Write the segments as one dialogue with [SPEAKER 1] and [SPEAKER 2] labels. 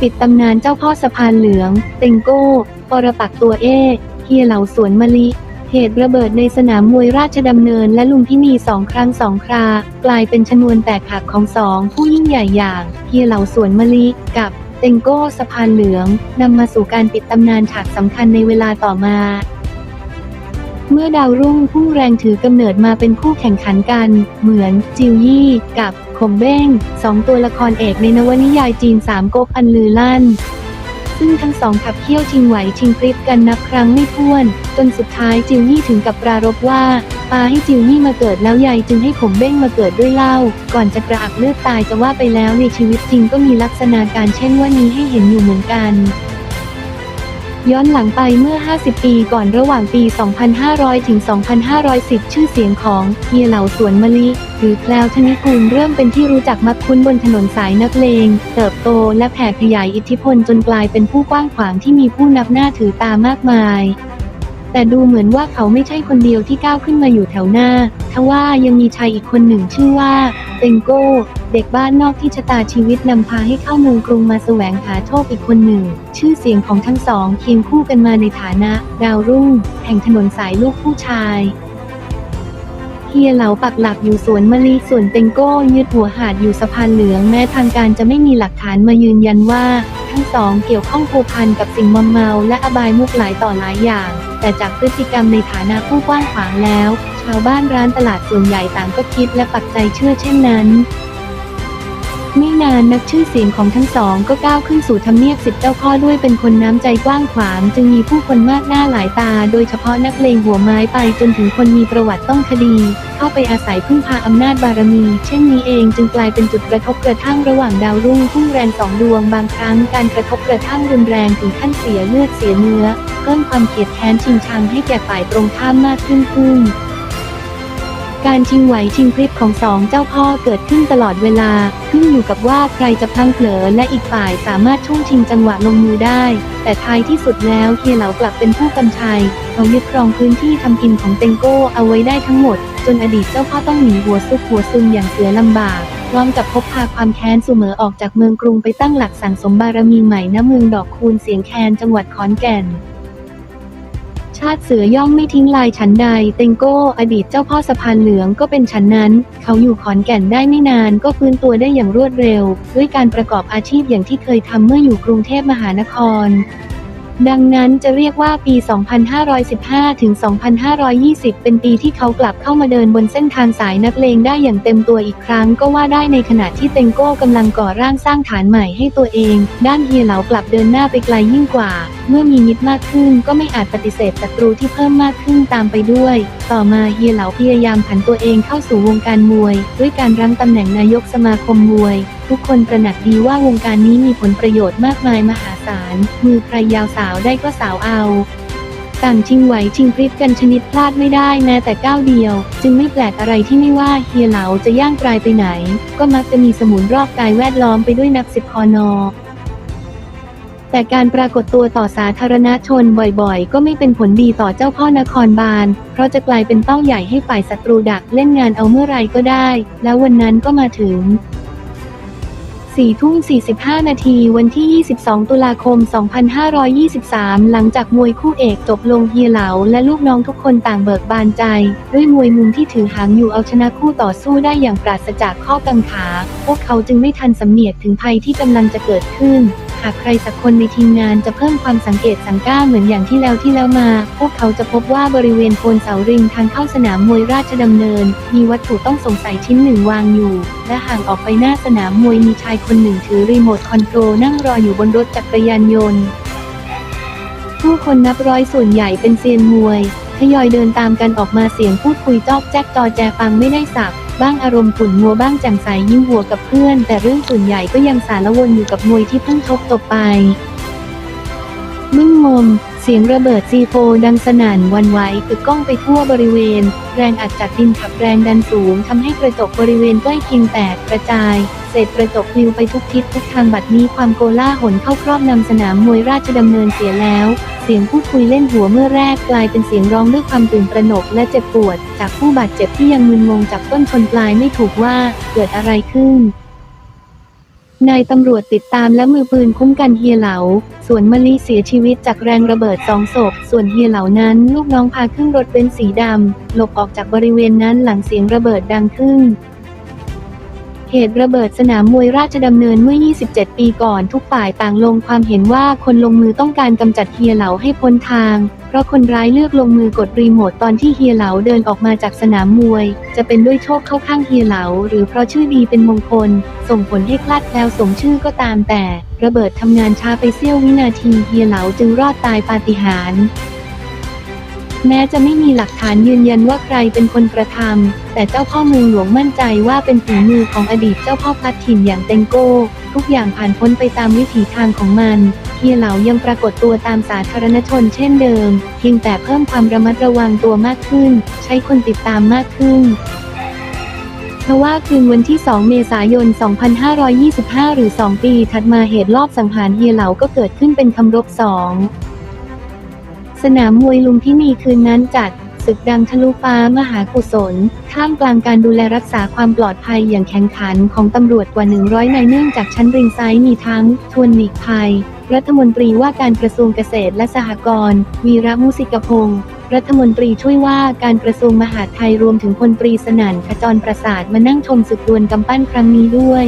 [SPEAKER 1] ปิดตำนานเจ้าพ่อสะพานเหลือง เต็งโก้ ปรปักตัวเอเฮียเหล่าสวนมะลิ เหตุระเบิดในสนามมวยราชดำเนินและลุมพินีสองครั้งสองครา กลายเป็นชนวนแตกหักของสองผู้ยิ่งใหญ่อย่างเฮียเหล่าสวนมะลิกับเต็งโก้สะพานเหลืองนำมาสู่การปิดตำนานฉากสำคัญในเวลาต่อมาเมื่อดาวรุ่งพุ่งแรงถือกำเนิดมาเป็นคู่แข่งขันกัน เหมือนจิวยี่กับ คงเบ้งสองตัวละครเอกในนวนิยายจีนสามก๊กอันลือลั่น ซึ่งทั้งสองขับเคี่ยวชิงไหวชิงพริบกันนับครั้งไม่ถ้วน จนสุดท้ายจิวยี่ถึงกับปรารภว่าปาให้จิวยี่มาเกิดแล้วยายจึงให้ผมเบ้งมาเกิดด้วยเล่า ก่อนจะกระอักเลือดตายจะว่าไปแล้วในชีวิตจริงก็มีลักษณะการเช่นว่านี้ให้เห็นอยู่เหมือนกันย้อนหลังไปเมื่อ 50 ปีก่อนระหว่างปี 2500 ถึง 2510 ชื่อเสียงของเฮียเหล่าสวนมะลิ หรือแพลวธนิกูลเริ่มเป็นที่รู้จักมักคุ้นบนถนนสายนักเลง เติบโตและแผ่ขยายอิทธิพลจนกลายเป็นผู้กว้างขวางที่มีผู้นับหน้าถือตามากมาย แต่ดูเหมือนว่าเขาไม่ใช่คนเดียวที่ก้าวขึ้นมาอยู่แถวหน้า ทว่ายังมีชายอีกคนหนึ่งชื่อว่าเตงโก้ เด็กบ้านนอกที่ชะตาชีวิตนำพาให้เข้าเมืองกรุงมาแสวงหาโชคอีกคนหนึ่ง ชื่อเสียงของทั้งสองเคียงคู่กันมาในฐานะ ดาวรุ่ง แห่งถนนสายลูกผู้ชาย เฮียเหลาปักหลักอยู่สวนมะลิส่วนเต็งโก้ยืดหัวหาดอยู่สะพานเหลืองแม้ทางการจะไม่มีหลักฐานมายืนยันว่า ทั้งสองเกี่ยวข้องผูกพันกับสิ่งมอมเมาและอบายมุกหลายต่อหลายอย่าง แต่จากพฤติกรรมในฐานะผู้กว้างขวางแล้ว ชาวบ้านร้านตลาดส่วนใหญ่ต่างก็คิดและปักใจเชื่อเช่นนั้น ไม่นานนักชื่อเสียงของทั้งสองก็ก้าวขึ้นสู่ทำเนียบสิบเจ้าพ่อด้วยเป็นคนน้ำใจกว้างขวาง จึงมีผู้คนมากหน้าหลายตา โดยเฉพาะนักเลงหัวไม้ไปจนถึงคนมีประวัติต้องคดี เข้าไปอาศัยพึ่งพาอำนาจบารมี เช่นนี้เองจึงกลายเป็นจุดกระทบกระทั่งระหว่างดาวรุ่งพุ่งแรงสองดวงบางครั้งการกระทบกระทั่งรุนแรงถึงขั้นเสียเลือดเสียเนื้อเพิ่มความเกลียดแค้นชิงชังให้แก่ฝ่ายตรงข้ามมากขึ้นขึ้น การชิงไหวชิงพริบของสองเจ้าพ่อเกิดขึ้นตลอดเวลา ขึ้นอยู่กับว่าใครจะพลังเผลอและอีกฝ่ายสามารถช่วงชิงจังหวะลงมือได้ แต่ท้ายที่สุดแล้วเฮียเหลากลับเป็นผู้กำชัยเขายึดครองพื้นที่ทำกินของเต็งโก้เอาไว้ได้ทั้งหมด จนอดีตเจ้าพ่อต้องหนีหัวซุกหัวซุนอย่างเสือลำบากพร้อมกับพบพาความแค้นเหมอออกจากเมืองกรุงไปตั้งหลักสั่งสมบารมีใหม่ณเมืองดอกคูณเสียงแคนจังหวัดขอนแก่น ชาติเสือย่อมไม่ทิ้งลายฉันใด เต็งโก้ อดีตเจ้าพ่อสะพานเหลืองก็เป็นฉันนั้น เขาอยู่ขอนแก่นได้ไม่นานก็ฟื้นตัวได้อย่างรวดเร็ว ด้วยการประกอบอาชีพอย่างที่เคยทำเมื่ออยู่กรุงเทพมหานคร ดังนั้นจะเรียกว่าปี 2515 ถึง 2520 เป็นปีที่เขากลับเข้ามาเดินบนเส้นทางสายนักเลงได้อย่างเต็มตัวอีกครั้งก็ว่าได้ในขณะที่เต็งโก้กำลังก่อร่างสร้างฐานใหม่ให้ตัวเอง ด้านเฮียเหลากลับเดินหน้าไปไกลยิ่งกว่า เมื่อมีมิตรมากขึ้นก็ไม่อาจปฏิเสธศัตรูที่เพิ่มมากขึ้นตามไปด้วย ต่อมาเฮียเหลาพยายามผันตัวเองเข้าสู่วงการมวย ด้วยการรั้งตำแหน่งนายกสมาคมมวย ทุกคนตระหนักดีว่าวงการนี้มีผลประโยชน์มากมายมหาศาล มือใครยาวสาวได้ก็สาวเอาต่างชิงไหวชิงพริบกันชนิดพลาดไม่ได้แม้แต่ก้าวเดียว จึงไม่แปลกอะไรที่ไม่ว่าเฮียเหลาจะย่างกลายไปไหน ก็มักจะมีสมุนรอบกายแวดล้อมไปด้วยนักสิบคอนอ แต่การปรากฏตัวต่อสาธารณชนบ่อยๆ ก็ไม่เป็นผลดีต่อเจ้าพ่อนครบาล เพราะจะกลายเป็นเป้าใหญ่ให้ฝ่ายศัตรูดักเล่นงานเอาเมื่อไรก็ได้ แล้ววันนั้นก็มาถึง 4 ทุ่ม 45 นาที วันที่ 22 ตุลาคม 2523 หลังจากมวยคู่เอกจบลงเฮียเหลาและลูกน้องทุกคนต่างเบิกบานใจ ด้วยมวยมุมที่ถือหางอยู่เอาชนะคู่ต่อสู้ได้อย่างปราศจากข้อกังขา พวกเขาจึงไม่ทันสำเนียกถึงภัยที่กำลังจะเกิดขึ้น หากใครสักคนในทีมงานจะเพิ่มความสังเกตสังก้าเหมือนอย่างที่แล้วที่แล้วมา พวกเขาจะพบว่าบริเวณโคนเสาริงทางเข้าสนามมวยราชดำเนิน มีวัตถุต้องสงสัยชิ้นหนึ่งวางอยู่ และห่างออกไปหน้าสนามมวยมีชายคนหนึ่งถือรีโมทคอนโทรลนั่งรออยู่บนรถจักรยานยนต์ ผู้คนนับร้อยส่วนใหญ่เป็นเซียนมวยทยอยเดินตามกันออกมาเสียงพูดคุยจอกแจ๊กจอแจฟังไม่ได้สับ บ้างอารมณ์ขุ่นมัวบ้างแจ่มใสยิ้มหัวกับเพื่อน แต่เรื่องส่วนใหญ่ก็ยังสารวนอยู่กับมวยที่เพิ่งทบตบไปมึ่งงม สียงระเบิดซีโฟดังสนั่นวันไหวกึกก้องไปทั่วบริเวณ แรงอัดจากดินขับแรงดันสูงทำให้กระจกบริเวณใกล้เคียงแตกกระจาย เศษกระจกปลิวไปทุกทิศทุกทางบัดนี้ความโกล่าหลเข้าครอบนำสนามมวยราชดำเนินเสียแล้ว เสียงพูดคุยเล่นหัวเมื่อแรกกลายเป็นเสียงร้องด้วยความตื่นตระหนกและเจ็บปวด จากผู้บาดเจ็บที่ยังมึนงงจับต้นชนปลายไม่ถูกว่าเกิดอะไรขึ้น นายตำรวจติดตามและมือปืนคุ้มกันเฮียเหลา ส่วนมะลิเสียชีวิตจากแรงระเบิดสองศพ ส่วนเฮียเหลานั้นลูกน้องพาขึ้นรถเป็นสีดำ หลบออกจากบริเวณนั้นหลังเสียงระเบิดดังขึ้น เหตุระเบิดสนามมวยราชดำเนินเมื่อ 27 ปีก่อนทุกฝ่ายต่างลงความเห็นว่าคนลงมือต้องการกำจัดเฮียเหลาให้พ้นทาง เพราะคนร้ายเลือกลงมือกดรีโมทตอนที่เฮียเหลาเดินออกมาจากสนามมวย จะเป็นด้วยโชคเข้าข้างเฮียเหลา หรือเพราะชื่อดีเป็นมงคล ส่งผลให้คลาดแคลวสมชื่อก็ตามแต่ ระเบิดทำงานช้าไปเสี้ยววินาทีเฮียเหลาจึงรอดตายปาฏิหาริย์ แม้จะไม่มีหลักฐานยืนยันว่าใครเป็นคนกระทำ แต่เจ้าพ่อเมืองหลวงมั่นใจว่าเป็นฝีมือของอดีตเจ้าพ่อพลัดถิ่นอย่างเต็งโก้ ทุกอย่างผ่านพ้นไปตามวิถีทางของมันเฮียเหลายังปรากฏตัวตามสาธารณชนเช่นเดิม เพียงแต่เพิ่มความระมัดระวังตัวมากขึ้น ใช้คนติดตามมากขึ้นเพราะว่าคืนวันที่ 2 เมษายน 2525 หรือ 2 ปีถัดมาเหตุลอบสังหารเฮียเหลาก็เกิดขึ้นเป็นคำรบสอง สนามมวยลุมพินีคืนนั้นจัดศึกดังทะลุฟ้ามหากุศล ท่ามกลางการดูแลรักษาความปลอดภัยอย่างแข็งขันของตำรวจกว่า 100 นายเนื่องจากชั้นริงไซด์มีทั้งทวนหลีกภัย รัฐมนตรีว่าการกระทรวงเกษตรและสหกรณ์วีระมุสิกพงศ์รัฐมนตรีช่วยว่าการกระทรวงมหาดไทยรวมถึงพลตรีสนั่นขจรประสาทมานั่งชมศึกดวลกำปั้นครั้งนี้ด้วย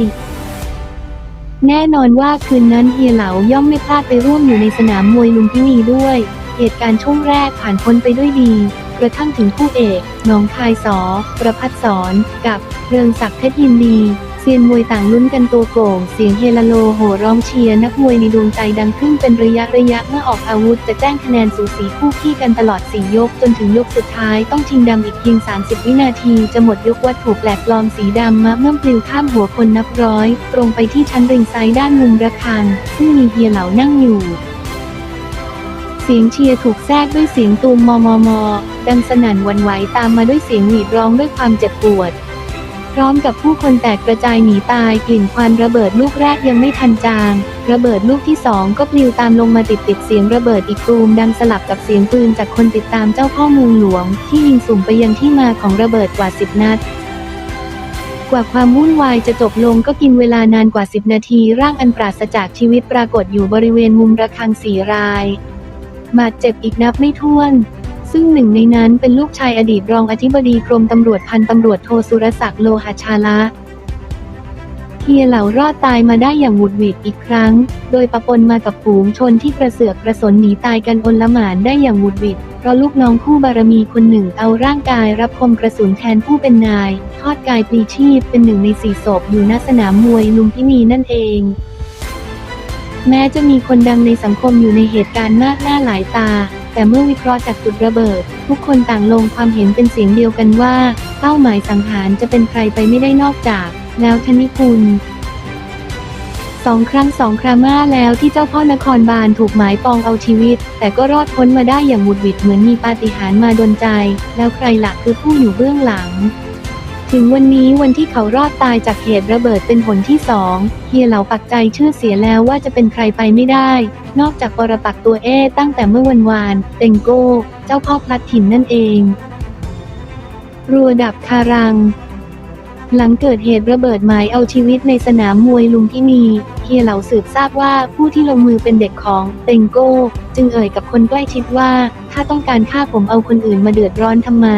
[SPEAKER 1] แน่นอนว่าคืนนั้นเฮียเหลาย่อมไม่พลาดไปร่วมอยู่ในสนามมวยลุมพินีด้วย เหตุการณ์ช่วงแรกผ่านพ้นไปด้วยดี กระทั่งถึงคู่เอกหนองคายสอ ประพัดสอนกับเรืองศักดิ์เพชรยินดีเซียนมวยต่างลุ้นกันตัวโก่ง เสียงเฮลโลโห่ร้องเชียร์นักมวยในดวงใจดังขึ้นเป็นระยะระยะเมื่อออกอาวุธจะแจ้งคะแนนสูสีคู่ขี้กันตลอด4ยก จนถึงยกสุดท้ายต้องชิงดำอีกเพียง 30 วินาทีจะหมดยกวัตถุแปลกปลอมสีดำมาเมื่อปลิวข้ามหัวคนนับร้อย ตรงไปที่ชั้นริงไซด์ด้านมุมระฆังซึ่งมีเฮียเหล่านั่งอยู่ สียงเชียร์ถูกแทรกด้วยเสียงตูมมอมอมอดังสนั่นวันไหวตามมาด้วยเสียงหวีดร้องด้วยความเจ็บปวด พร้อมกับผู้คนแตกกระจายหนีตายกลิ่นควันระเบิดลูกแรกยังไม่ทันจาง ระเบิดลูกที่สองก็ปลิวตามลงมาติดติดเสียงระเบิดอีกตูมดังสลับกับเสียงปืนจากคนติดตามเจ้าพ่อเมืองหลวง ที่ยิงสุ่มไปยังที่มาของระเบิดกว่าสิบนัดกว่าความวุ่นวายจะจบลงก็กินเวลานานกว่า 10 นาที ร่างอันปราศจากชีวิตปรากฏอยู่บริเวณมุมระฆังสี่ราย บาดเจ็บอีกนับไม่ถ้วน ซึ่งหนึ่งในนั้นเป็นลูกชายอดีตรองอธิบดีกรมตำรวจพันตำรวจโทสุรศักดิ์โลหชาละเฮียเหล่ารอดตายมาได้อย่างหวุดหวิดอีกครั้ง โดยปะปนมากับฝูงชนที่กระเสือกกระสนหนีตายกันอนละหมานได้อย่างหวุดหวิด เพราะลูกน้องคู่บารมีคนหนึ่งเอาร่างกายรับคมกระสุนแทนผู้เป็นนาย ทอดกายปลีชีพเป็นหนึ่งในสี่ศพอยู่ณสนามมวยลุมพินีนั่นเอง แม้จะมีคนดังในสังคมอยู่ในเหตุการณ์มากหน้าหลายตา แต่เมื่อวิเคราะห์จากจุดระเบิด ทุกคนต่างลงความเห็นเป็นเสียงเดียวกันว่า เป้าหมายสังหารจะเป็นใครไปไม่ได้นอกจาก แล้วธนิกุลสองครั้งสองคราม่าแล้วที่เจ้าพ่อนครบาลถูกหมายปองเอาชีวิต แต่ก็รอดพ้นมาได้อย่างหวุดหวิดเหมือนมีปาฏิหาริย์มาดนใจ แล้วใครหลักคือผู้อยู่เบื้องหลัง ถึงวันนี้วันที่เขารอดตายจากเหตุระเบิดเป็นหนที่สองเฮียเหลาปักใจชื่อเสียแล้วว่าจะเป็นใครไปไม่ได้ นอกจากปรปักตัวเอตั้งแต่เมื่อวันวาน เต็งโก้ เจ้าพ่อพลัดถิ่นนั่นเอง รัวดับคารัง หลังเกิดเหตุระเบิดหมายเอาชีวิตในสนามมวยลุมพินีเฮียเหลาสืบทราบว่าผู้ที่ลงมือเป็นเด็กของเต็งโก้ จึงเอ่ยกับคนใกล้ชิดว่า ถ้าต้องการฆ่าผมเอาคนอื่นมาเดือดร้อนทำไม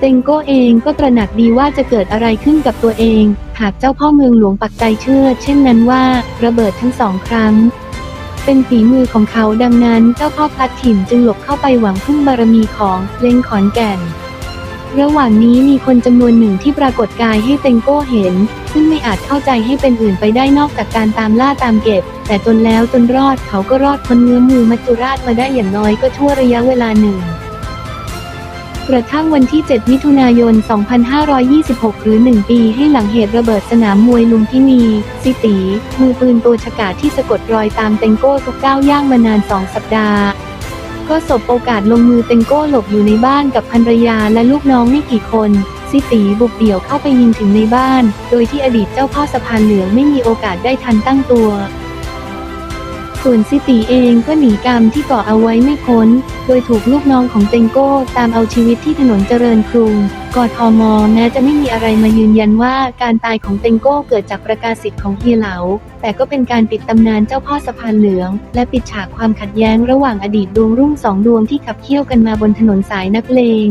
[SPEAKER 1] เต็งโก้เองก็ตระหนักดีว่าจะเกิดอะไรขึ้นกับตัวเอง หากเจ้าพ่อเมืองหลวงปักใจเชื่อ เช่นนั้นว่า ระเบิดทั้งสองครั้ง เป็นฝีมือของเขาดังนั้นเจ้าพ่อพลัดถิ่นจึงหลบเข้าไปหวังพึ่งบารมีของเล้งขอนแก่น ระหว่างนี้มีคนจำนวนหนึ่งที่ปรากฏกายให้เต็งโก้เห็น ซึ่งไม่อาจเข้าใจให้เป็นอื่นไปได้นอกจากการตามล่าตามเก็บ แต่จนแล้วจนรอดเขาก็รอดพ้นเงื้อมือมัจจุราชมาได้อย่างน้อยก็ชั่วระยะเวลาหนึ่ง กระทั่งวันที่ 7 มิถุนายน 2526 หรือ 1 ปีให้หลังเหตุระเบิดสนามมวยลุมพินีซิตี มือปืนตัวฉกาจที่สะกดรอยตามเต็งโก้ทุกก้าวย่างมานาน 2 สัปดาห์ ก็สบโอกาสลงมือเต็งโก้หลบอยู่ในบ้านกับภรรยาและลูกน้องไม่กี่คนซิตีบุกเดี่ยวเข้าไปยิงถึงในบ้าน โดยที่อดีตเจ้าพ่อสะพานเหลืองไม่มีโอกาสได้ทันตั้งตัว ส่วนซิตีเองก็หนีกรรมที่ก่อเอาไว้ไม่พ้น โดยถูกลูกน้องของเตงโก้ ตามเอาชีวิตที่ถนนเจริญกรุงกทมแม้จะไม่มีอะไรมายืนยันว่าการตายของเตงโก้เกิดจากประกาศสิทธิ์ของเฮียเหลา แต่ก็เป็นการปิดตำนานเจ้าพ่อสะพานเหลือง และปิดฉากความขัดแย้งระหว่างอดีตดวงรุ่งสองดวงที่ขับเคี่ยวกันมาบนถนนสายนักเลง